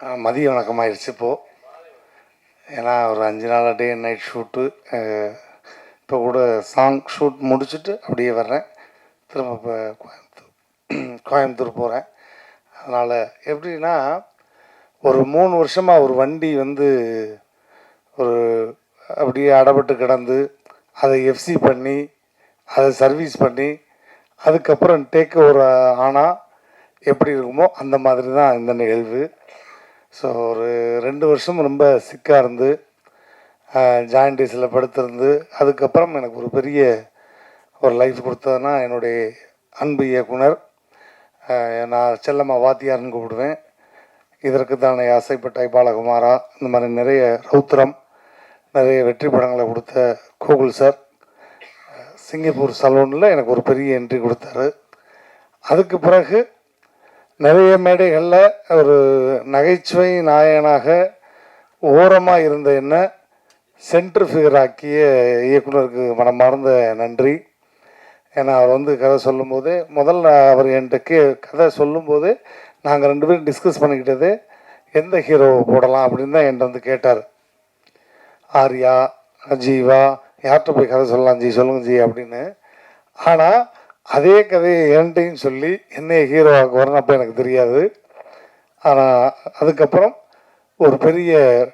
மதிய வணக்கம் ஆயிடுச்சு இப்போது ஏன்னா ஒரு அஞ்சு நாள் டே நைட் ஷூட்டு இப்போ கூட சாங் ஷூட் முடிச்சுட்டு அப்படியே வர்றேன். திரும்ப இப்போ கோயம்புத்தூர் கோயம்புத்தூர் போகிறேன் அதனால் எப்படின்னா ஒரு மூணு வருஷமாக ஒரு வண்டி வந்து ஒரு அப்படியே அடப்பட்டு கிடந்து அதை எஃப்சி பண்ணி அதை சர்வீஸ் பண்ணி அதுக்கப்புறம் டேக் ஓவர் ஆனால் எப்படி இருக்குமோ அந்த மாதிரி தான் இந்த நிகழ்வு. ஸோ ஒரு ரெண்டு வருஷம் ரொம்ப சிக்காக இருந்து ஜாயின்டிஸில் படுத்திருந்து அதுக்கப்புறம் எனக்கு ஒரு பெரிய ஒரு லைஃப் கொடுத்ததுன்னா என்னுடைய அன்பு இயக்குனர் நான் செல்லம்மா வாத்தியார்னு கூப்பிடுவேன். இதற்கு தானே ஆசைப்பட்டாய் பாலகுமாரா இந்த மாதிரி நிறைய ரௌத்திரம் நிறைய வெற்றி படங்களை கொடுத்த கோகுல் சார். சிங்கப்பூர் சலூனில் எனக்கு ஒரு பெரிய என்ட்ரி கொடுத்தாரு. அதுக்கு பிறகு நிறைய மேடைகளில் ஒரு நகைச்சுவை நாயகனாக ஓரமாக இருந்த என்ன சென்ட்ரு ஃபிகர் ஆக்கிய இயக்குனருக்கு மனமார்ந்த நன்றி. ஏன்னா அவர் வந்து கதை சொல்லும்போது முதல்ல அவர் என்கிட்ட கே கதை சொல்லும்போது நாங்கள் ரெண்டு பேரும் டிஸ்கஸ் பண்ணிக்கிட்டது எந்த ஹீரோ போடலாம்? அப்படின்னு தான் என்கிட்ட வந்து கேட்டார். ஆர்யா ஜீவா யார்கிட்ட போய் கதை சொல்லலாம் ஜி சொல்லுங்க ஜி அப்படின்னு. ஆனால் அதே கதையை என்கிட்டையும் சொல்லி என்னைய ஹீரோ ஆக்க வரணும் அப்போ எனக்கு தெரியாது. ஆனால் அதுக்கப்புறம் ஒரு பெரிய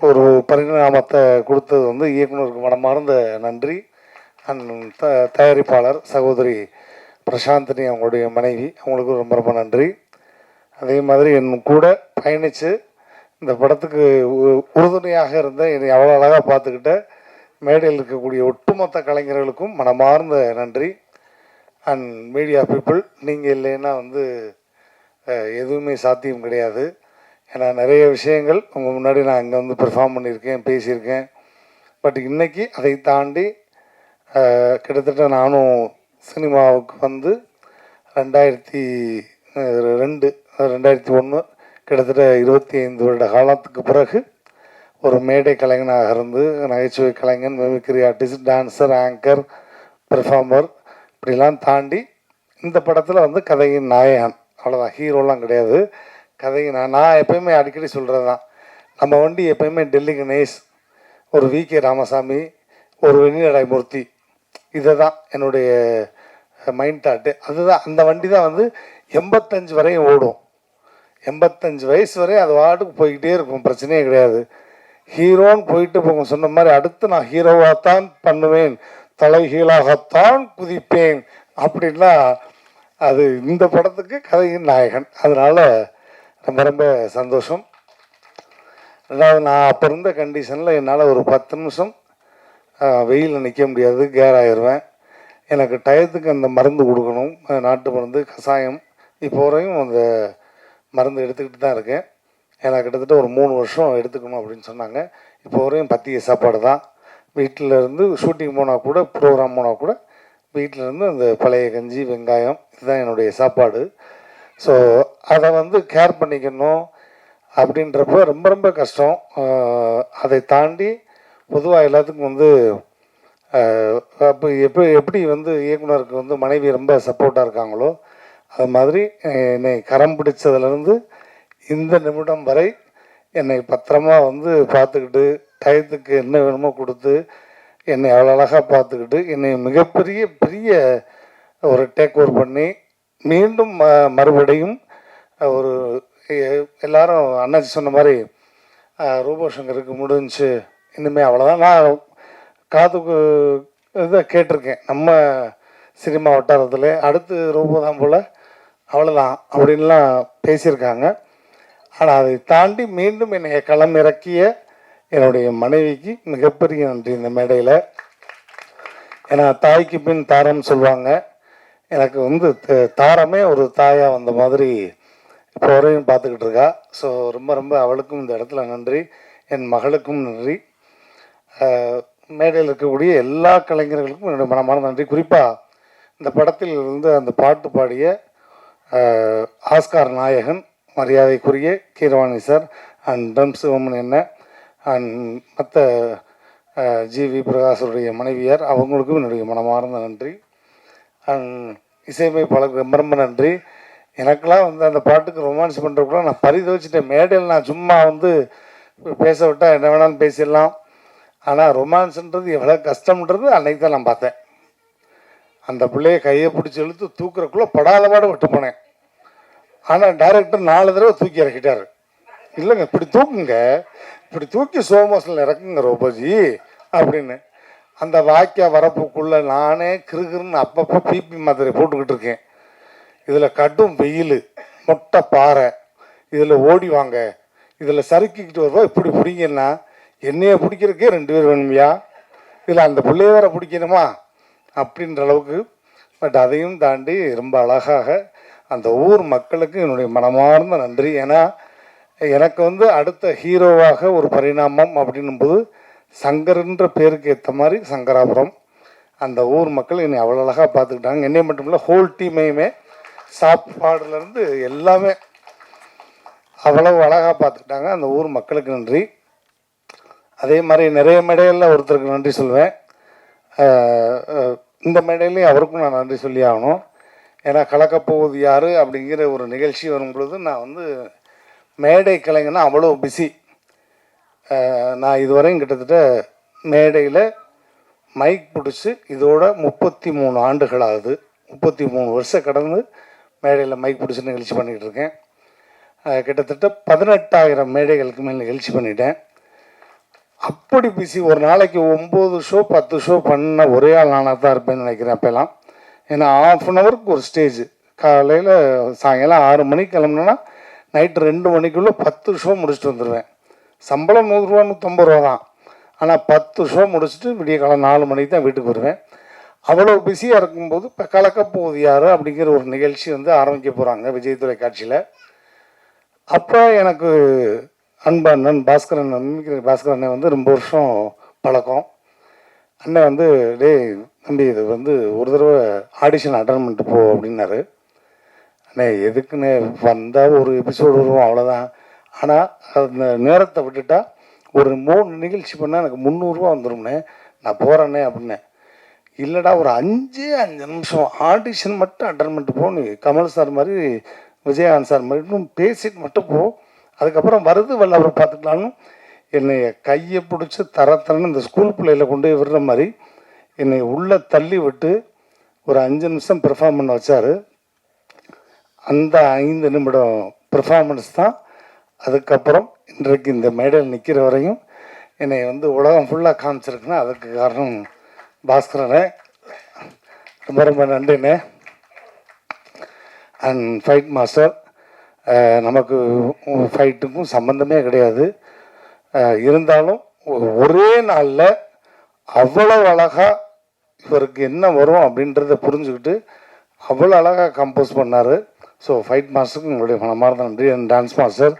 ஒரு பரிணாமத்தை கொடுத்தது வந்து இயக்குனருக்கு மனமார்ந்த நன்றி. அண்ட் த தயாரிப்பாளர் சகோதரி பிரசாந்தினி அவங்களுடைய மனைவி அவங்களுக்கும் ரொம்ப ரொம்ப நன்றி. அதே மாதிரி என் கூட பயணித்து இந்த படத்துக்கு உ- உறுதுணையாக இருந்த என்னை அவ்வளோ அழகாக பார்த்துக்கிட்ட மேடையில் இருக்கக்கூடிய ஒட்டுமொத்த கலைஞர்களுக்கும் மனமார்ந்த நன்றி. அண்ட் மீடியா பீப்புள் நீங்கள் இல்லைன்னா வந்து எதுவுமே சாத்தியம் கிடையாது. ஏன்னா நிறைய விஷயங்கள் உங்கள் முன்னாடி நான் இங்கே வந்து பெர்ஃபார்ம் பண்ணியிருக்கேன் பேசியிருக்கேன். பட் இன்னைக்கு அதை தாண்டி கிட்டத்தட்ட நானும் சினிமாவுக்கு வந்து ரெண்டாயிரத்தி ரெண்டு ரெண்டாயிரத்தி ஒன்று கிட்டத்தட்ட இருபத்தி ஐந்து வருட காலத்துக்கு பிறகு ஒரு மேடை கலைஞனாக இருந்து நகைச்சுவை கலைஞன் mimicry artist dancer anchor performer இப்படிலாம் தாண்டி இந்த படத்தில் வந்து கதையின் நாயகன் அவ்வளோதான் ஹீரோலாம் கிடையாது. கதையின் நான் நான் எப்பயுமே அடிக்கடி சொல்கிறது தான் நம்ம வண்டி எப்பயுமே டெல்லி கணேஷ் ஒரு வி. கே. ராமசாமி ஒரு வெண்ணிலடாய்மூர்த்தி இதை தான் என்னுடைய மைண்ட் தாட்டு அதுதான் அந்த வண்டி தான் வந்து எண்பத்தஞ்சு வரையும் ஓடும். எண்பத்தஞ்சு வயசு வரையும் அது வாட்டுக்கு போய்கிட்டே இருக்கும் பிரச்சனையே கிடையாது. ஹீரோன்னு போயிட்டு போங்க சொன்ன மாதிரி அடுத்து நான் ஹீரோவாக தான் பண்ணுவேன். தலைகீழாகத்தான் குதிப்பேன் அப்படின்னா அது இந்த படத்துக்கு கதையின் நாயகன். அதனால் ரொம்ப ரொம்ப சந்தோஷம். ரெண்டாவது நான் அப்போ இருந்த கண்டிஷனில் என்னால் ஒரு பத்து நிமிஷம் வெயிலில் நிற்க முடியாது கேர் ஆயிடுவேன் எனக்கு டயத்துக்கு அந்த மருந்து கொடுக்கணும். நாட்டு மருந்து கஷாயம். இப்போ வரையும் அந்த மருந்து எடுத்துக்கிட்டு தான் இருக்கேன். எனக்கு கிட்டத்தட்ட ஒரு மூணு வருஷம் எடுத்துக்கணும் அப்படின்னு சொன்னாங்க. இப்போ வரையும் பத்திய சாப்பாடு தான். வீட்டில் இருந்து ஷூட்டிங் போனால் கூட ப்ரோக்ராம் போனால் கூட வீட்டில் இருந்து அந்த பழைய கஞ்சி வெங்காயம் இதுதான் என்னுடைய சாப்பாடு. ஸோ அதை வந்து கேர் பண்ணிக்கணும் அப்படின்றப்ப ரொம்ப ரொம்ப கஷ்டம். அதை தாண்டி பொதுவாக எல்லாத்துக்கும் வந்து அப்போ எப்படி எப்படி வந்து இயக்குனருக்கு வந்து மனைவி ரொம்ப சப்போர்ட்டாக இருக்காங்களோ அது மாதிரி என்னை கரம் பிடிச்சதுலேருந்து இந்த நிமிடம் வரை என்னை பத்திரமா வந்து பார்த்துக்கிட்டு டயத்துக்கு என்ன வேணுமோ கொடுத்து என்னை அவ்வளோ அழகாக பார்த்துக்கிட்டு என்னை மிகப்பெரிய பெரிய ஒரு டேக் ஓவர் பண்ணி மீண்டும் மறுபடியும் ஒரு எல்லாரும் அண்ணாச்சி சொன்ன மாதிரி அஹ், ரூபோ சங்கருக்கு முடிஞ்சு இனிமேல் அவ்வளோதான் நான் காதுக்கு இதை கேட்டிருக்கேன். நம்ம சினிமா வட்டாரத்தில் அடுத்து ரூபோ தான் போல் அவ்வளோதான் அப்படின்லாம் பேசியிருக்காங்க. ஆனால் அதை தாண்டி மீண்டும் என்னை களம் இறக்கிய என்னுடைய மனைவிக்கு மிகப்பெரிய நன்றி இந்த மேடையில். ஏன்னா தாய்க்கு பின் தாரம் சொல்லுவாங்க. எனக்கு வந்து த- தாரமே ஒரு தாயாக வந்த மாதிரி இப்போ வரையும் பார்த்துக்கிட்டு இருக்கா. ஸோ ரொம்ப ரொம்ப அவளுக்கும் இந்த இடத்துல நன்றி. என் மகளுக்கும் நன்றி. மேடையில் இருக்கக்கூடிய எல்லா கலைஞர்களுக்கும் என்னுடைய மனமான நன்றி. குறிப்பாக இந்த படத்தில் இருந்து அந்த பாட்டு பாடிய ஆஸ்கார் நாயகன் மரியாதைக்குரிய கீரவாணி சார் அண்ட் ட்ரம் சிவமன் என்ன அண்ட் மற்ற ஜிவி பிரகாசருடைய மனைவியார் அவங்களுக்கும் என்னுடைய மனமார்ந்த நன்றி. அண்ட் இசையமைப்பாளருக்கு ரொம்ப ரொம்ப நன்றி. எனக்கெல்லாம் வந்து அந்த பாட்டுக்கு ரொமான்ஸ் பண்ணுறதுக்குள்ள நான் பரிதவிச்சிட்டேன் மேடையில் நான் சும்மா வந்து பேச விட்டால் என்ன வேணாலும் பேசிடலாம். ஆனால் ரொமான்ஸுன்றது எவ்வளோ கஷ்டம்ன்றது அன்னைக்கு தான் நான் பார்த்தேன். அந்த பிள்ளைய கையை பிடிச்சி இழுத்து தூக்குறக்குள்ளே படாத பாடு விட்டு போனேன். ஆனால் டைரக்டர் நாலு தடவை தூக்கி இறக்கிட்டாரு. இல்லைங்க இப்படி தூக்குங்க. இப்படி தூக்கி சோமோஸில் இறக்குங்க ரோபோஜி அப்படின்னு. அந்த வாக்கிய வரப்புக்குள்ளே நானே கிருகிருன்னு அப்பப்போ பிபி மாத்திரை போட்டுக்கிட்டு இருக்கேன். இதில் கடும் வெயில் மொட்டை பாறை இதில் ஓடி வாங்க. இதில் சறுக்கிக்கிட்டு வருவா இப்படி பிடிங்கன்னா என்னைய பிடிக்கிறதுக்கே ரெண்டு பேர் வேணுமையா? இதில் அந்த பிள்ளைய வேற பிடிக்கணுமா? அப்படின்ற அளவுக்கு. பட் அதையும் தாண்டி ரொம்ப அழகாக அந்த ஊர் மக்களுக்கு என்னுடைய மனமார்ந்த நன்றி. ஏன்னா எனக்கு வந்து அடுத்த ஹீரோவாக ஒரு பரிணாமம் அப்படின்னும்போது சங்கர்ன்ற பேருக்கு ஏற்ற மாதிரி சங்கராபுரம். அந்த ஊர் மக்கள் என்னை அவ்வளோ அழகாக பார்த்துக்கிட்டாங்க. என்னை மட்டும் இல்லை ஹோல் டீமையுமே சாப்பாடுலேருந்து எல்லாமே அவ்வளவு அழகாக பார்த்துக்கிட்டாங்க. அந்த ஊர் மக்களுக்கு நன்றி. அதே மாதிரி நிறைய மேடையெல்லாம் ஒருத்தருக்கு நன்றி சொல்லுவேன். இந்த மேடையிலையும் அவருக்கும் நான் நன்றி சொல்லி ஆகணும். ஏன்னா கலக்கப்போவது யார் அப்படிங்கிற ஒரு நிகழ்ச்சி வரும் பொழுது நான் வந்து மேடை கலைஞனா அவ்வளோ பிஸி நான் இதுவரையும் கிட்டத்தட்ட மேடையில் மைக் பிடிச்சி இதோட முப்பத்தி மூணு ஆண்டுகள் ஆகுது முப்பத்தி மூணு வருஷம் கடந்து மேடையில் மைக் பிடிச்சி நிகழ்ச்சி பண்ணிகிட்டு இருக்கேன். கிட்டத்தட்ட பதினெட்டாயிரம் மேடைகளுக்கு மேல் நிகழ்ச்சி பண்ணிட்டேன். அப்படி பிஸி ஒரு நாளைக்கு ஒம்பது ஷோ பத்து ஷோ பண்ண ஒரே ஆள் நானாக தான் இருப்பேன்னு நினைக்கிறேன் அப்போல்லாம். ஏன்னா ஆஃப் அன் ஹவருக்கு ஒரு ஸ்டேஜ் காலையில் சாயங்காலம் ஆறு மணிக்கு கிளம்புனோன்னா நைட்டு ரெண்டு மணிக்குள்ளே பத்து ஷோ முடிச்சுட்டு வந்துடுவேன் சம்பளம் நூறுரூவா நூற்றம்பது ரூபா தான். ஆனால் பத்து ஷோ முடிச்சுட்டு விடிய காலம் நாலு மணிக்கு தான் வீட்டுக்கு வருவேன். அவ்வளோ பிஸியாக இருக்கும்போது இப்போ கலக்க போகுது யார் அப்படிங்கிற ஒரு நிகழ்ச்சி வந்து ஆரம்பிக்க போகிறாங்க விஜய் தொலைக்காட்சியில் அப்போ எனக்கு அன்பு அண்ணன் பாஸ்கரன் மிமிக்ரி பாஸ்கர் அண்ணன் வந்து ரொம்ப வருஷம் பழக்கம். அண்ணன் வந்து டேய் தம்பி இது வந்து ஒரு தடவை ஆடிஷன் அட்டன் பண்ணிட்டு போ அப்படின்னாரு. அண்ணே எதுக்குண்ணே வந்தால் ஒரு எபிசோடு வரும் அவ்வளோதான் ஆனால் அந்த நேரத்தை விட்டுட்டா ஒரு மூணு நிகழ்ச்சி பண்ணால் எனக்கு முந்நூறுரூவா வந்துடும்ண்ணே நான் போகிறேன்னே அப்படின்னேன் இல்லைடா ஒரு அஞ்சே அஞ்சு நிமிஷம். ஆடிஷன் மட்டும் அட்டன் பண்ணிட்டு போ நீ கமல் சார் மாதிரி விஜயகாந்த் சார் மாதிரி இன்னும் பேசிட்டு மட்டும் போ. அதுக்கப்புறம் வருது வரல அப்புறம் பார்த்துக்கலான்னு என்னை கையை பிடிச்சி தர தரன்னு இந்த ஸ்கூல் பிள்ளையில கொண்டு போய் விடுற மாதிரி என்னை உள்ளே தள்ளி விட்டு ஒரு அஞ்சு நிமிஷம் பெர்ஃபார்ம் பண்ண வச்சார். அந்த ஐந்து நிமிடம் பெர்ஃபார்மன்ஸ் தான். அதுக்கப்புறம் இன்றைக்கு இந்த மேடையில் நிற்கிற வரையும் என்னை வந்து உலகம் ஃபுல்லாக காமிச்சிருக்குன்னா அதுக்கு காரணம் பாஸ்கரனே. ரொம்ப ரொம்ப நன்றிண்ணே. அண்ட் ஃபைட் மாஸ்டர் நமக்கு ஃபைட்டுக்கும் சம்மந்தமே கிடையாது. இருந்தாலும் ஒரே நாளில் அவ்வளவு அழகாக இவருக்கு என்ன வரும் அப்படின்றத புரிஞ்சுக்கிட்டு அவ்வளோ அழகாக கம்போஸ் பண்ணார். ஸோ ஃபைட் மாஸ்டருக்கு உங்களுடைய மனமார்ந்த நன்றி. அண்ட் டான்ஸ் மாஸ்டர்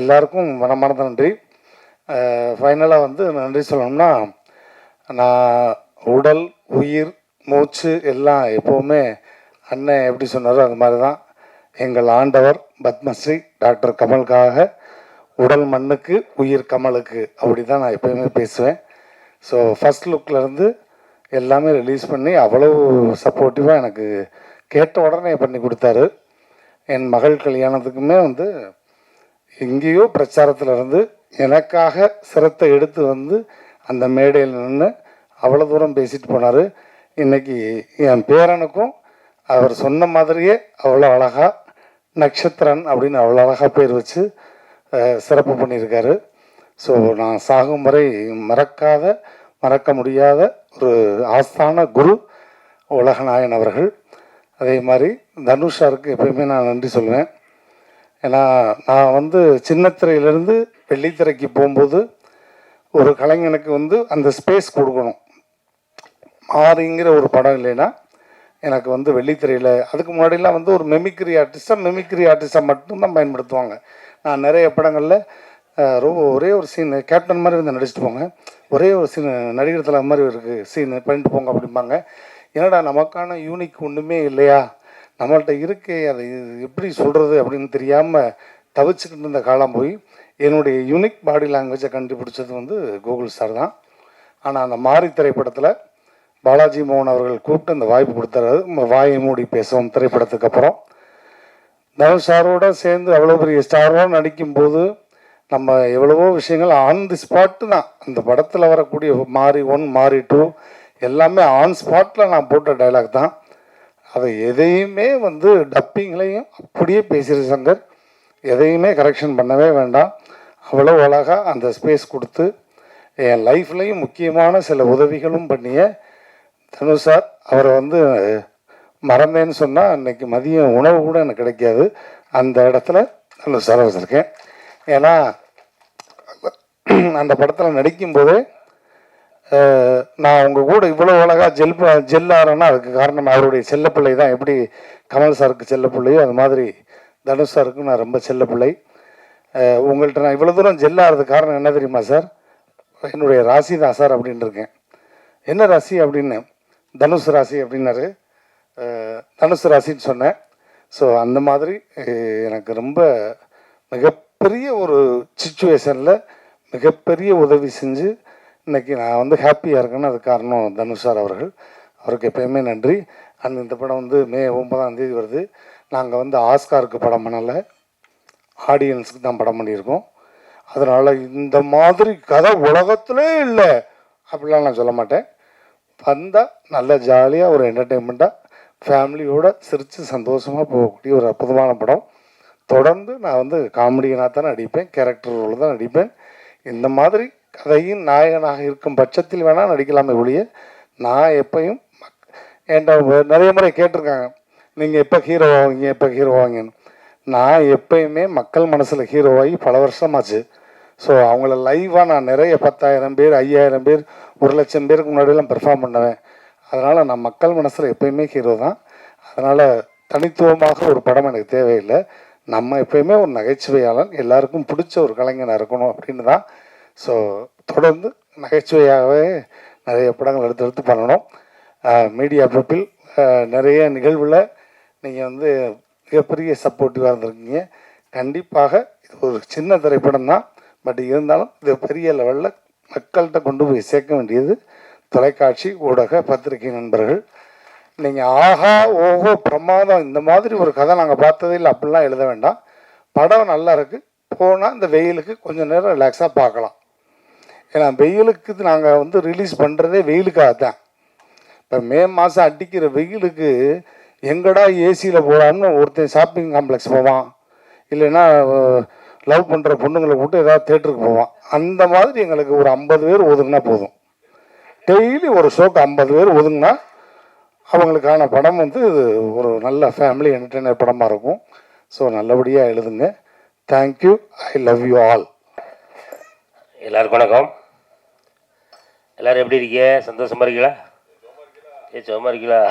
எல்லாருக்கும் மனமார்ந்த நன்றி. Uh, ஃபைனலாக வந்து நன்றி சொல்லணும்னா நான் உடல் உயிர் மூச்சு எல்லாம் எப்போவுமே அண்ணன் எப்படி சொன்னாரோ அது மாதிரி தான் எங்கள் ஆண்டவர் பத்மஸ்ரீ டாக்டர் கமலுக்காக உடல் மண்ணுக்கு உயிர் கமலுக்கு அப்படி தான் நான் எப்போயுமே பேசுவேன். ஸோ ஃபஸ்ட் லுக்லேருந்து எல்லாமே ரிலீஸ் பண்ணி அவ்வளவு சப்போர்ட்டிவாக எனக்கு கேட்ட உடனே பண்ணி கொடுத்தாரு. என் மகள் கல்யாணத்துக்குமே வந்து எங்கேயோ பிரச்சாரத்தில் இருந்து எனக்காக சிரத்தை எடுத்து வந்து அந்த மேடையில் நின்று அவ்வளோ தூரம் பேசிட்டு போனார். இன்றைக்கி என் பேரனுக்கும் அவர் சொன்ன மாதிரியே அவ்வளோ அழகாக நட்சத்திரன் அப்படின்னு அவ்வளோ அழகாக பேர் வச்சு சிறப்பு பண்ணியிருக்காரு. ஸோ நான் சாகும் வரை மறக்காத மறக்க முடியாத ஒரு ஆஸ்தான குரு உலகநாயன் அவர்கள். அதே மாதிரி தனுஷாருக்கு எப்பயுமே நான் நன்றி சொல்லுவேன். ஏன்னா நான் வந்து சின்னத்திரையிலேருந்து வெள்ளித்திரைக்கு போகும்போது ஒரு கலைஞனுக்கு வந்து அந்த ஸ்பேஸ் கொடுக்கணும். மாறிங்கிற ஒரு படம் இல்லைன்னா எனக்கு வந்து வெள்ளித்திரையில் அதுக்கு முன்னாடிலாம் வந்து ஒரு மெமிக்ரி ஆர்டிஸ்டாக மெமிக்ரி ஆர்டிஸ்டாக மட்டும்தான் பயன்படுத்துவாங்க. நான் நிறைய படங்களில் ரொம்ப ஒரே ஒரு சீன் கேப்டன் மாதிரி வந்து நடிச்சுட்டு போங்க. ஒரே ஒரு சீன் நடிகர் தலை மாதிரி இருக்குது சீன் பண்ணிட்டு போங்க அப்படிம்பாங்க. என்னடா நமக்கான யூனிக் ஒன்றுமே இல்லையா? நம்மள்கிட்ட இருக்கே அதை எப்படி சொல்கிறது அப்படின்னு தெரியாமல் தவிச்சுக்கிட்டு இருந்த காலம் போய் என்னுடைய யூனிக் பாடி லாங்குவேஜை கண்டுபிடிச்சது வந்து கூகுள் சார் தான். ஆனால் அந்த மாரி திரைப்படத்தில் பாலாஜி மோகன் அவர்கள் கூப்பிட்டு அந்த வாய்ப்பு கொடுத்தாரு. ம- வாயை மூடி பேசுவோம் திரைப்படத்துக்கு அப்புறம். தனுஷ் சாரோட சேர்ந்து அவ்வளோ பெரிய ஸ்டாரோடு நடிக்கும்போது நம்ம எவ்வளவோ விஷயங்கள் ஆன் தி ஸ்பாட்டு தான். அந்த படத்தில் வரக்கூடிய மாறி ஒன் மாறி டூ எல்லாமே ஆன் ஸ்பாட்டில் நான் போட்ட டைலாக் தான். அதை எதையுமே வந்து டப்பிங்லையும் அப்படியே பேசிடு சங்கர். எதையுமே கரெக்ஷன் பண்ணவே வேண்டாம். அவ்வளோ அழகாக அந்த ஸ்பேஸ் கொடுத்து என் லைஃப்லையும் முக்கியமான சில உதவிகளும் பண்ணிய தனு சார். அவரை வந்து மறந்தேன்னு சொன்னால் அன்னைக்கு மதியம் உணவு கூட எனக்கு கிடைக்காது. அந்த இடத்துல தனு சார் வச்சுருக்கேன் ஏன்னா அந்த படத்தில் நடிக்கும்போதே நான் உங்கள் கூட இவ்வளோ அழகாக ஜெல் ஜெல் அதுக்கு காரணம் அவருடைய செல்லப்பிள்ளை தான். எப்படி கமல் சாருக்கு செல்லப்பிள்ளையோ அது மாதிரி தனுஷ் சாருக்கும் நான் ரொம்ப செல்லப்பிள்ளை. உங்கள்கிட்ட நான் இவ்வளோ தூரம் ஜெல் ஆகிறதுக்கு காரணம் என்ன தெரியுமா சார்? என்னுடைய ராசி தான் சார் அப்படின்னு இருக்கேன் என்ன ராசி அப்படின்னு? தனுஷ் ராசி அப்படின்னாரு. தனுஷ் ராசின்னு சொன்னேன். ஸோ அந்த மாதிரி எனக்கு ரொம்ப மிகப்பெரிய ஒரு சுச்சுவேஷனில் மிகப்பெரிய உதவி செஞ்சு இன்றைக்கி நான் வந்து ஹாப்பியாக இருக்கேன்னு அது காரணம் தனுஷ் சார் அவர்கள். அவருக்கு எப்பயுமே நன்றி. அண்ட் இந்த படம் வந்து மே ஒன்பதாம் தேதி வருது. நாங்கள் வந்து ஆஸ்காருக்கு படம் பண்ணலை. ஆடியன்ஸுக்கு தான் படம் பண்ணியிருக்கோம். அதனால் இந்த மாதிரி கதை உலகத்திலே இல்லை அப்படிலாம் நான் சொல்ல மாட்டேன். வந்தால் நல்ல ஜாலியாக ஒரு என்டர்டெயின்மெண்ட்டாக ஃபேமிலியோடு சிரித்து சந்தோஷமாக போகக்கூடிய ஒரு அற்புதமான படம். தொடர்ந்து நான் வந்து காமெடியனாக தான் நடிப்பேன் கேரக்டர் ரோல் தான் நடிப்பேன். இந்த மாதிரி கதையின் நாயகனாக இருக்கும் பட்சத்தில் வேணால் நடிக்கலாமே ஒழிய நான் எப்பையும் மக்- என்கிட்ட நிறைய முறை கேட்டிருக்காங்க. நீங்கள் எப்போ ஹீரோ ஆவீங்க எப்போ ஹீரோ ஆவீங்கன்னு. நான் எப்பயுமே மக்கள் மனசில் ஹீரோவாகி பல வருஷமாச்சு. ஸோ அவங்கள லைவாக நான் நிறைய பத்தாயிரம் பேர் ஐயாயிரம் பேர் ஒரு லட்சம் பேருக்கு முன்னாடியெல்லாம் பெர்ஃபார்ம் பண்ணுவேன். அதனால் நான் மக்கள் மனசில் எப்பயுமே ஹீரோ தான். அதனால் தனித்துவமாக ஒரு படம் எனக்கு தேவையில்லை. நம்ம எப்பயுமே ஒரு நகைச்சுவையாளன் எல்லாருக்கும் பிடிச்ச ஒரு கலைஞனாக இருக்கணும் அப்படின்னு தான் ஸோ தொடர்ந்து நகைச்சுவையாகவே நிறைய படங்கள் எடுத்து எடுத்து பண்ணணும். மீடியா பீப்பிள் நிறைய நிகழ்வில் நீங்கள் வந்து மிகப்பெரிய சப்போர்ட்டிவாக இருந்திருக்கீங்க. கண்டிப்பாக இது ஒரு சின்ன திரைப்படம் தான். பட் இருந்தாலும் இது பெரிய லெவலில் மக்கள்கிட்ட கொண்டு போய் சேர்க்க வேண்டியது தொலைக்காட்சி ஊடக பத்திரிகை நண்பர்கள். நீங்கள் ஆஹா ஓஹோ பிரமாதம் இந்த மாதிரி ஒரு கதை நாங்கள் பார்த்ததே இல்லை. அப்படிலாம் எழுத வேண்டாம். படம் நல்லா இருக்குது போனால் இந்த வெயிலுக்கு கொஞ்சம் நேரம் ரிலாக்ஸாக பார்க்கலாம். ஏன்னா வெயிலுக்கு நாங்கள் வந்து ரிலீஸ் பண்ணுறதே வெயிலுக்காக தான். இப்போ மே மாதம் அடிக்கிற வெயிலுக்கு எங்கடா ஏசியில் போகலான்னு ஒருத்தன் ஷாப்பிங் காம்ப்ளெக்ஸ் போவான். இல்லைன்னா லவ் பண்ணுற பொண்ணுங்களை போட்டு ஏதாவது தேட்டருக்கு போவான். அந்த மாதிரி எங்களுக்கு ஒரு ஐம்பது பேர் ஒதுங்கினா போதும். டெய்லி ஒரு ஷோக்கு ஐம்பது பேர் ஒதுங்கினா அவங்களுக்கான படம் வந்து ஒரு நல்ல ஃபேமிலி என்டர்டெய்னர் படமாக இருக்கும். ஸோ நல்லபடியாக எழுதுங்க. Thank you I love you all எல்லாருக்கும் வணக்கம். எல்லாரும் எப்படி இருக்கீங்க? சந்தோஷமா இருக்கீங்களா? ஏ சோமா இருக்கீங்களா?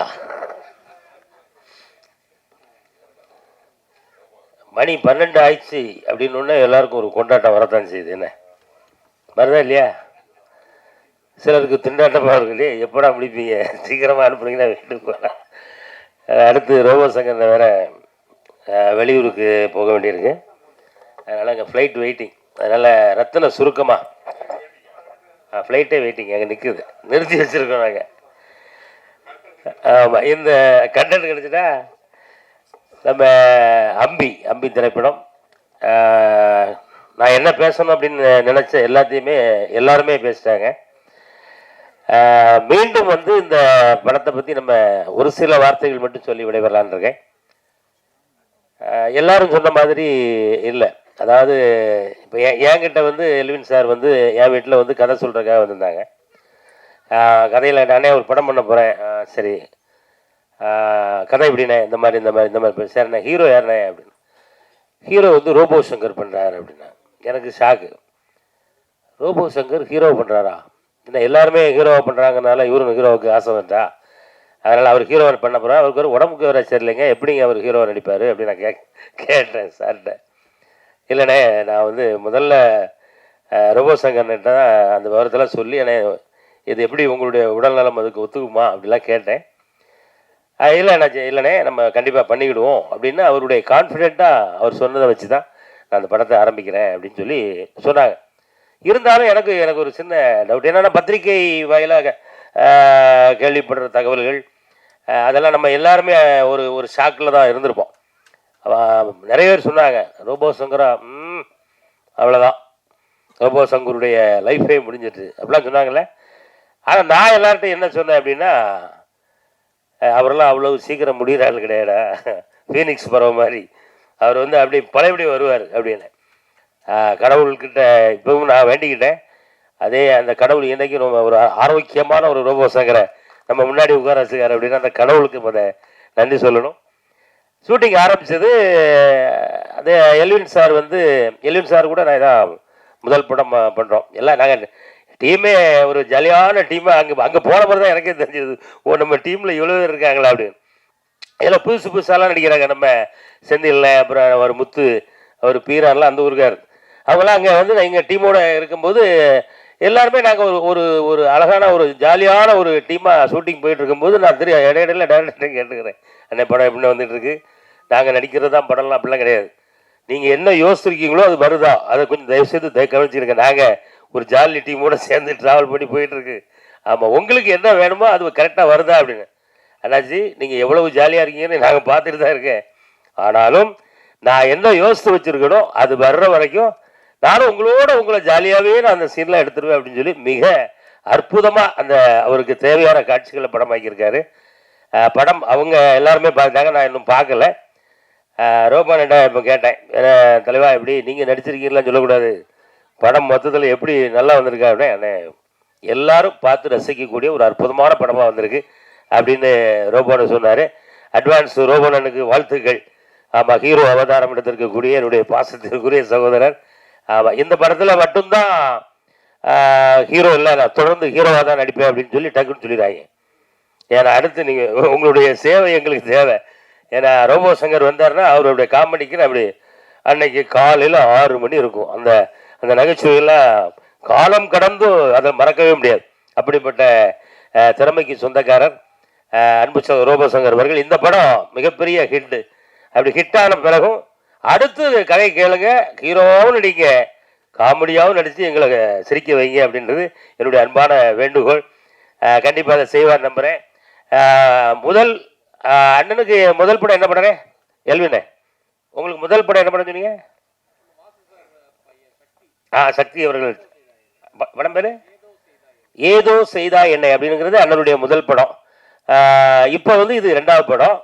மணி பன்னெண்டு ஆயிடுச்சு அப்படின்னு எல்லாருக்கும் ஒரு கொண்டாட்டம் வரத்தான் செய்யுது. என்ன? வருதா இல்லையா? சிலருக்கு திண்டாட்டமாக இருக்கு இல்லையா? எப்படா முடிப்பீங்க? சீக்கிரமாக அனுப்புனீங்கன்னா வீட்டுக்கு போகலாம் அடுத்து ரோபோ சங்கரில் வேறு வெளியூருக்கு போக வேண்டியிருக்கு. அதனால் அங்கே ஃப்ளைட் வெயிட்டிங் அதனால் ரத்தின சுருக்கமாக ஃப்ளைட்டே வெயிட்டிங் அங்கே நிற்குது நிறுத்தி வச்சுருக்கோம் நாங்கள் ஆமாம் இந்த கண்டென்ட் கிடச்சிட்டா நம்ம அம்பி அம்பி திரைப்படம். நான் என்ன பேசணும் அப்படின்னு நினச்ச எல்லாத்தையுமே எல்லாருமே பேசிட்டாங்க. மீண்டும் வந்து இந்த படத்தை பற்றி நம்ம ஒரு சில வார்த்தைகள் மட்டும் சொல்லி விடைபெறலான் இருக்கேன். எல்லாரும் சொன்ன மாதிரி இல்லை. அதாவது இப்போ என்கிட்ட வந்து எல்வின் சார் வந்து என் வீட்டில் வந்து கதை சொல்கிறக்காக வந்திருந்தாங்க. கதையில் நானே ஒரு படம் பண்ண போகிறேன் சரி. கதை எப்படிண்ணே? இந்த மாதிரி இந்த மாதிரி இந்த மாதிரி சரிண்ணே ஹீரோ யாருண்ணே? அப்படின்னு. ஹீரோ வந்து ரோபோ சங்கர் பண்ணுறாரு அப்படின்னா எனக்கு ஷாக்கு ரோபோ சங்கர் ஹீரோ பண்ணுறாரா என்ன எல்லாருமே ஹீரோவை பண்ணுறாங்கனால இவரும் ஹீரோவுக்கு ஆசை வந்துட்டா. அதனால் அவர் ஹீரோ பண்ண போகிறார் அவருக்கு ஒரு உடம்புக்கு வேற சரியில்லைங்க. எப்படிங்க அவர் ஹீரோவை நடிப்பார் அப்படின்னு நான் கே கேட்டேன் சார்கிட்ட. இல்லைண்ணே நான் வந்து முதல்ல ரோபோ சங்கர்கிட்ட தான் அந்த விவரத்தெல்லாம் சொல்லி அண்ணே இது எப்படி உங்களுடைய உடல்நலம் அதுக்கு ஒத்துக்குமா அப்படிலாம் கேட்டேன். இல்லைண்ணா இல்லை இல்லைண்ணே நம்ம கண்டிப்பாக பண்ணிக்கிடுவோம் அப்படின்னு அவருடைய கான்ஃபிடெண்ட்டாக அவர் சொன்னதை வச்சு தான் நான் அந்த படத்தை ஆரம்பிக்கிறேன் அப்படின்னு சொல்லி சொன்னாங்க. இருந்தாலும் எனக்கு எனக்கு ஒரு சின்ன டவுட் என்னென்னா பத்திரிகை வாயிலாக கேள்விப்படுற தகவல்கள் அதெல்லாம் நம்ம எல்லாருமே ஒரு ஒரு ஷாக்கில் தான் இருந்திருப்போம். நிறைய பேர் சொன்னாங்க ரோபோ சங்கரா ம் அவ்வளோதான் ரோபோ சங்கருடைய லைஃபே முடிஞ்சிட்டு அப்படிலாம் சொன்னாங்கல்ல. ஆனால் நான் எல்லார்ட்டையும் என்ன சொன்னேன் அப்படின்னா அவரெல்லாம் அவ்வளவு சீக்கிரம் முடிகிற ஆள் கிடையாடா. ஃபீனிக்ஸ் பறவை மாதிரி. அவர் வந்து அப்படி பழையபடி வருவார் அப்படின்னு. கடவுள்கிட்ட இப்பவும் நான் வேண்டிக்கிட்டேன். அதே அந்த கடவுள் என்னைக்கும் ரொம்ப ஒரு ஆரோக்கியமான ஒரு ரோபோ சங்கரை நம்ம முன்னாடி உட்கார வச்சுக்காரு அப்படின்னு அந்த கடவுளுக்கு முத நன்றி சொல்லணும். ஷூட்டிங் ஆரம்பித்தது அதே எல்வின் சார் வந்து எல்வின் சார் கூட நான் இதான் முதல் படம் பண்ணுறோம் எல்லாம் நாங்கள் டீமே ஒரு ஜாலியான டீமாக அங்கே அங்கே போன பிறகு தான் எனக்கே தெரிஞ்சது. ஓ நம்ம டீமில் இவ்வளோ பேர் இருக்காங்களா அப்படின்னு. இதில் புதுசு புதுசாலாம் நடிக்கிறாங்க. நம்ம செந்தில் அப்புறம் அவர் முத்து அவர் பீரான்லாம் அந்த ஊருக்கார். அவங்களாம் அங்கே வந்து எங்கள் டீமோட இருக்கும்போது எல்லாருமே நாங்கள் ஒரு ஒரு ஒரு அழகான ஒரு ஜாலியான ஒரு டீமாக ஷூட்டிங் போயிட்டு இருக்கும்போது நான் திரு இடையிடையில் டேரக்டர் கேட்டுக்கிறேன். அண்ணே படம் எப்படின்னு வந்துட்டுருக்கு. நாங்கள் நடிக்கிறது தான் படம்லாம் அப்படிலாம் கிடையாது. நீங்கள் என்ன யோசிச்சிருக்கீங்களோ அது வருதா? அதை கொஞ்சம் தயவுசெய்து தய கவனிச்சிருங்க. நாங்கள் ஒரு ஜாலி டீமோட சேர்ந்து ட்ராவல் பண்ணி போயிட்டுருக்கு. ஆமாம் உங்களுக்கு என்ன வேணுமோ அது கரெக்டாக வருதா அப்படின்னு. அண்ணாச்சி நீங்கள் எவ்வளவு ஜாலியாக இருக்கீங்கன்னு நாங்கள் பார்த்துட்டு தான் இருக்கேன். ஆனாலும் நான் என்ன யோசித்து வச்சிருக்கனோ அது வர்ற வரைக்கும் நானும் உங்களோட உங்களை ஜாலியாகவே நான் அந்த சீன்லாம் எடுத்துருவேன் அப்படின்னு சொல்லி மிக அற்புதமாக அந்த அவருக்கு தேவையான காட்சிகளை படமாக்கியிருக்காரு. படம் அவங்க எல்லாருமே பார்த்தாங்க நான் இன்னும் பார்க்கல. ரோமானிட்ட இப்போ கேட்டேன் தலைவா எப்படி நீங்கள் நடிச்சிருக்கீங்களான்னு சொல்லக்கூடாது. படம் மொத்தத்தில் எப்படி நல்லா வந்திருக்கா? அப்படின்னா அண்ணே, எல்லாரும் பார்த்து ரசிக்கக்கூடிய ஒரு அற்புதமான படமாக வந்திருக்கு அப்படின்னு ரோபோன சொன்னார். அட்வான்ஸ் ரோபோனனுக்கு வாழ்த்துக்கள். ஆமாம் ஹீரோ அவதாரம் எடுத்திருக்கக்கூடிய என்னுடைய பாசத்திற்குரிய சகோதரர். ஆமாம் இந்த படத்தில் மட்டும்தான் ஹீரோ இல்லை நான் தொடர்ந்து ஹீரோவாக தான் நடிப்பேன் அப்படின்னு சொல்லி டக்குன்னு சொல்லிடுறாங்க. ஏன்னா அடுத்து நீங்கள் உங்களுடைய சேவை எங்களுக்கு தேவை. ஏன்னா ரோபோ சங்கர் வந்தாருன்னா அவருடைய காமெடிக்கு அப்படி அன்னைக்கு காலையில் ஆறு மணி இருக்கும். அந்த அந்த நகைச்சுவையெல்லாம் காலம் கடந்தும் அதை மறக்கவே முடியாது. அப்படிப்பட்ட திறமைக்கு சொந்தக்காரர் அன்பு சகோ ரோபோ சங்கர் அவர்கள் இந்த படம் மிகப்பெரிய ஹிட்டு அப்படி ஹிட்டான பிறகும் அடுத்து கதை கேளுங்க ஹீரோவாகவும் நடிங்க காமெடியாகவும் நடித்து எங்களை சிரிக்க வைங்க அப்படின்றது என்னுடைய அன்பான வேண்டுகோள். கண்டிப்பாக அதை செய்வார் நம்புகிறேன் முதல் அண்ணனுக்கு முதல் படம் என்ன பண்ணுறேன் எல்வினே. உங்களுக்கு முதல் படம் என்ன பண்ண சொன்னீங்க? ஆ சக்தி அவர்கள். மேடம் படம் ஏதோ செய்தா என்னை அப்படிங்கிறது அண்ணனுடைய முதல் படம். இப்போ வந்து இது ரெண்டாவது படம்.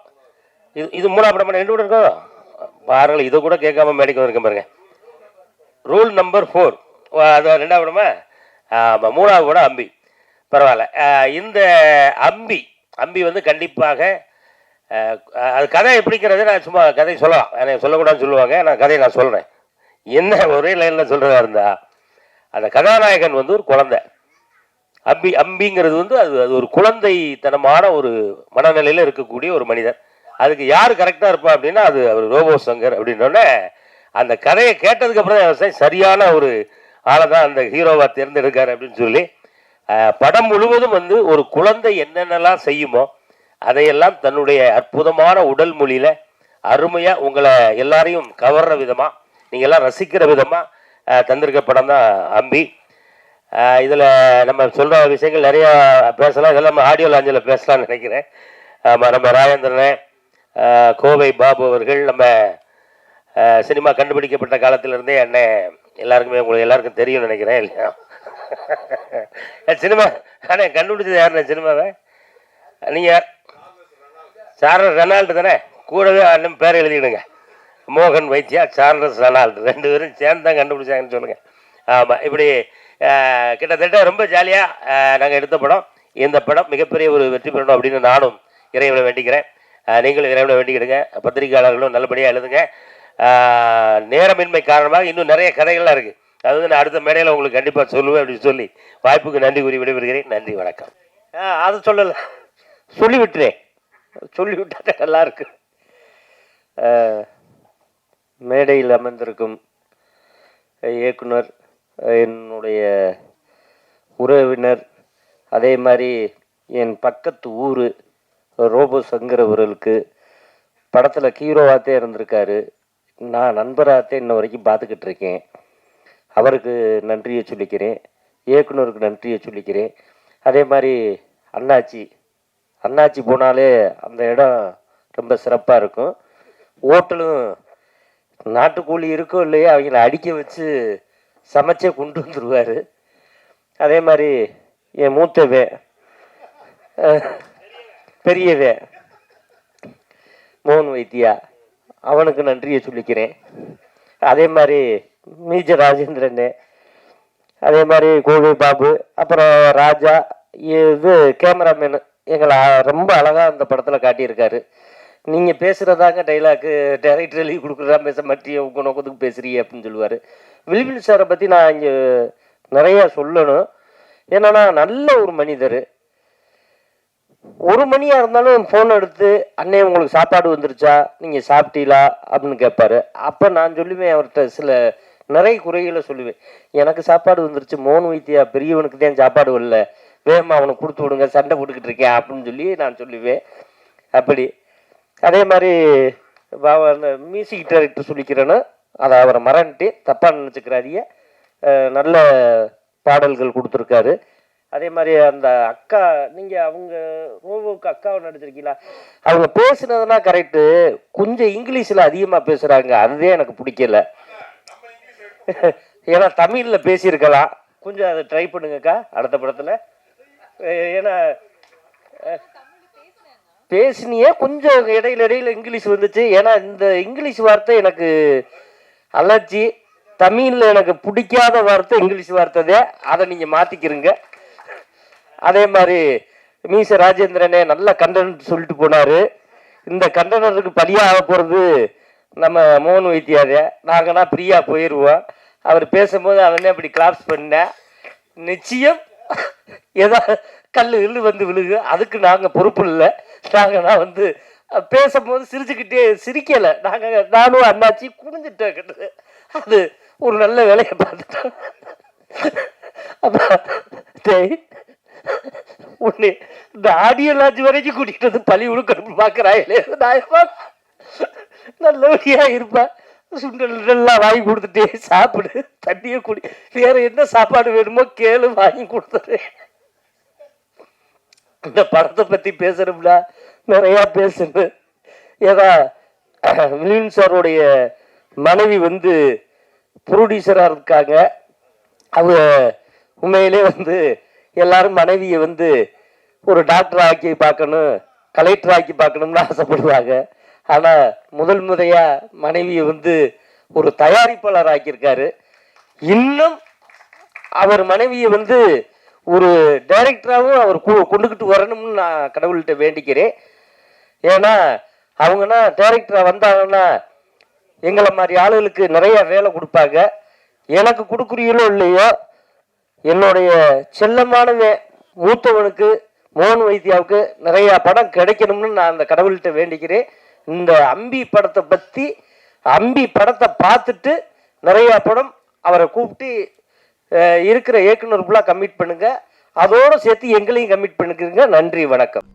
இது இது மூணாவது படம்? ரெண்டு படம் இருக்கோ? பாருங்கள் இதை கூட கேட்காம மேடைக்கு வந்திருக்கேன் பாருங்க. ரூல் நம்பர் ஃபோர் அது ரெண்டாவது படமா? ஆமாம் மூணாவது படம் அம்பி. பரவாயில்ல. இந்த அம்பி அம்பி வந்து கண்டிப்பாக அது கதை எப்படிங்கிறது நான் சும்மா கதை சொல்லலாம். எனக்கு சொல்லக்கூடாதுன்னு சொல்லுவாங்க. நான் கதையை நான் சொல்கிறேன் என்ன ஒரே லைனில் சொல்கிறதா இருந்தா அந்த கதாநாயகன் வந்து ஒரு குழந்தை. அம்பி அம்பிங்கிறது வந்து அது அது ஒரு குழந்தைத்தனமான ஒரு மனநிலையில் இருக்கக்கூடிய ஒரு மனிதர். அதுக்கு யார் கரெக்டாக இருப்பா அப்படின்னா அது அவர் ரோபோ சங்கர் அப்படின்னோடனே அந்த கதையை கேட்டதுக்கப்புறம் தான் சரியான ஒரு ஆளை தான் அந்த ஹீரோவாக தேர்ந்தெடுக்காரு அப்படின்னு சொல்லி படம் முழுவதும் வந்து ஒரு குழந்தை என்னென்னலாம் செய்யுமோ அதையெல்லாம் தன்னுடைய அற்புதமான உடல் மொழியில் அருமையாக உங்களை எல்லாரையும் கவர்ற விதமாக நீங்கள்லாம் ரசிக்கிற விதமாக தந்திருக்க படம் தான் அம்பி. இதில் நம்ம சொல்கிற விஷயங்கள் நிறையா பேசலாம். இதெல்லாம் நம்ம ஆடியோ லாஞ்சில் பேசலாம்னு நினைக்கிறேன். ஆமாம் நம்ம ராஜேந்திரன் கோவை பாபு அவர்கள் நம்ம சினிமா கண்டுபிடிக்கப்பட்ட காலத்திலிருந்தே என்ன எல்லாருக்குமே உங்களுக்கு எல்லாருக்கும் தெரியும்னு நினைக்கிறேன் இல்லையா? சினிமா. அண்ணே கண்டுபிடிச்சது யாருண்ணே சினிமாவை? நீங்கள் சார்லஸ் ரெனால்டு தானே? கூடவே அண்ணன் பேர் எழுதிடுங்க மோகன் வைத்தியா சார்லஸ் ரெனால்டு. ரெண்டு பேரும் சேர்ந்து தான் கண்டுபிடிச்சாங்கன்னு சொல்லுங்கள் ஆமாம் இப்படி கிட்டத்தட்ட ரொம்ப ஜாலியாக நாங்கள் எடுத்த படம். இந்த படம் மிகப்பெரிய ஒரு வெற்றி பெறணும் அப்படின்னு நானும் இறைவனை வேண்டிக்கிறேன். நீங்களும் இறைவனை வேண்டிக்கிடுங்க. பத்திரிகையாளர்களும் நல்லபடியாக எழுதுங்க. நேரமின்மை காரணமாக இன்னும் நிறைய கதைகள்லாம் இருக்குது அது வந்து நான் அடுத்த மேடையில் உங்களுக்கு கண்டிப்பாக சொல்லுவேன் அப்படின்னு சொல்லி வாய்ப்புக்கு நன்றி கூறி விடைபெறுகிறேன். நன்றி வணக்கம். அதை சொல்லலை. சொல்லி விட்டுறேன் சொல்லி நல்லாயிருக்கு மேடையில் அமர்ந்திருக்கும் இயக்குனர் என்னுடைய உறவினர் அதே மாதிரி என் பக்கத்து ஊர் ரோபோ சங்கர் அவர்களுக்கு படத்தில் ஹீரோவாகத்தே இருந்திருக்காரு. நான் நண்பராகத்தே இன்ன வரைக்கும் பார்த்துக்கிட்டு இருக்கேன். அவருக்கு நன்றியை சொல்லிக்கிறேன். இயக்குனருக்கு நன்றியை சொல்லிக்கிறேன். அதே மாதிரி அண்ணாச்சி. அண்ணாச்சி போனாலே அந்த இடம் ரொம்ப சிறப்பாக இருக்கும். ஹோட்டலும் நாட்டுக்கோழி இருக்கோ இல்லையோ? அவங்கள அடிக்க வச்சு சமைச்சே கொண்டு வந்துடுவார் அதே மாதிரி என் மூத்தவே பெரியவே மோகன் வைத்தியா அவனுக்கு நன்றியை சொல்லிக்கிறேன். அதே மாதிரி மீஜ ராஜேந்திரன். அதே மாதிரி கோவி பாபு அப்புறம் ராஜா இது கேமராமேனு எங்களை ரொம்ப அழகாக அந்த படத்தில் காட்டியிருக்காரு. நீங்கள் பேசுகிறதாங்க டைலாக்கு டைரக்டர் எழுதி கொடுக்குறதா பேச மாட்டி உங்கள் நோக்கத்துக்கு பேசுகிறீ அப்படின்னு சொல்லுவார். வில்வில் சாரை பற்றி நான் இங்கே நிறையா சொல்லணும். என்னன்னா நல்ல ஒரு மனிதர். ஒரு மணியாக இருந்தாலும் ஃபோன் எடுத்து அண்ணே உங்களுக்கு சாப்பாடு வந்துருச்சா? நீங்கள் சாப்பிட்டீங்களா? அப்படின்னு கேட்பாரு. அப்போ நான் சொல்லுவேன் அவர்கிட்ட சில நிறைய குறைகளை சொல்லுவேன். எனக்கு சாப்பாடு வந்துருச்சு மோன் வைத்தியா பெரியவனுக்கு தான் சாப்பாடு வரல. வேகமாக அவனுக்கு கொடுத்து விடுங்க சண்டை போட்டுக்கிட்டு இருக்கேன் அப்படின்னு சொல்லி நான் சொல்லுவேன். அப்படி. அதே மாதிரி அந்த மியூசிக் டைரக்டர் சொல்லிக்கிறேன்னு அதை அவரை மறந்துட்டு தப்பாக நினச்சிக்கிறாரிய நல்ல பாடல்கள் கொடுத்துருக்காரு. அதே மாதிரி அந்த அக்கா நீங்கள் அவங்க ரோவோக்கு அக்காவை நடிச்சிருக்கீங்களா? அவங்க பேசுனதுனா கரெக்டு கொஞ்சம் இங்கிலீஷில் அதிகமாக பேசுகிறாங்க அதுதான் எனக்கு பிடிக்கல. ஏன்னா தமிழில் பேசியிருக்கலாம். கொஞ்சம் அதை ட்ரை பண்ணுங்கக்கா அடுத்த படத்தில். ஏன்னா பேசினியே கொஞ்சம் இடையில இடையில இங்கிலீஷ் வந்துச்சு. ஏன்னா இந்த இங்கிலீஷ் வார்த்தை எனக்கு அலர்ஜி. தமிழில் எனக்கு பிடிக்காத வார்த்தை இங்கிலீஷ் வார்த்தை தான் அதை நீங்கள் மாற்றிக்கிறீங்க அதே மாதிரி மீச ராஜேந்திரனே நல்ல கண்டனன் சொல்லிட்டு போனார். இந்த கண்டனருக்கு பலியாக போகிறது நம்ம மோகன் வைத்தியாதே நாங்கன்னா ஃப்ரீயாக போயிடுவோம் அவர் பேசும்போது அவனே அப்படி கிளாப்ஸ் பண்ணேன் நிச்சயம் ஏதோ கல் கில்லு வந்து விழுகு. அதுக்கு நாங்கள் பொறுப்பு இல்லை. நாங்கள் நான் வந்து பேசும்போது சிரிச்சுக்கிட்டே சிரிக்கலை. நாங்கள் நானும் அண்ணாச்சி குனிஞ்சிட்டேன் கிட்ட அது ஒரு நல்ல வேலையை பார்த்துட்டோம். அப்புறம் டேய் உன்னை இந்த ஆடியோ லாட்ஜ் வரைக்கும் கூட்டிகிட்டு வந்து பழி உழுக்கணும் பார்க்குறாயிலே நாயமா நல்லபடியாக இருப்பேன். சுண்டல் நல்லா வாங்கி கொடுத்துட்டே சாப்பிடு. தண்ணியை குடி. வேற என்ன சாப்பாடு வேணுமோ கேளு வாங்கி கொடுத்துரு இந்த படத்தை பற்றி பேசணும்னா நிறையா பேசணும் ஏதா வில்லியன் சாருடைய மனைவி வந்து ப்ரொடியூசராக இருக்காங்க. அவங்க உண்மையிலே வந்து எல்லாரும் மனைவியை வந்து ஒரு டாக்டர் ஆக்கி பார்க்கணும் கலெக்டர் ஆக்கி பார்க்கணும்னு ஆசைப்படுவாங்க. ஆனால் முதல் முறையாக மனைவியை வந்து ஒரு தயாரிப்பாளர் ஆக்கியிருக்காரு இன்னும் அவர் மனைவியை வந்து ஒரு டைரக்டராகவும் அவர் கொ- கொண்டுக்கிட்டு வரணும்னு நான் கடவுள்கிட்ட வேண்டிக்கிறேன். ஏன்னா அவங்கன்னா டைரக்டராக வந்தாங்கன்னா எங்களை மாதிரி ஆளுகளுக்கு நிறைய வேலை கொடுப்பாங்க. எனக்கு கொடுக்குறீங்களோ இல்லையோ என்னுடைய செல்லமானவன் மூத்தவனுக்கு மோகன் வைத்தியாவுக்கு நிறையா படம் கிடைக்கணும்னு நான் அந்த கடவுள்கிட்ட வேண்டிக்கிறேன். இந்த அம்பி படத்தை பற்றி அம்பி படத்தை பார்த்துட்டு நிறைய படம் அவரை கூப்பிட்டு இருக்கிற இயக்குனர் ஃபுல்லாக கமிட் பண்ணுங்க. அதோடு சேர்த்து எங்களையும் கமிட் பண்ணிக்கிறீங்க. நன்றி வணக்கம்.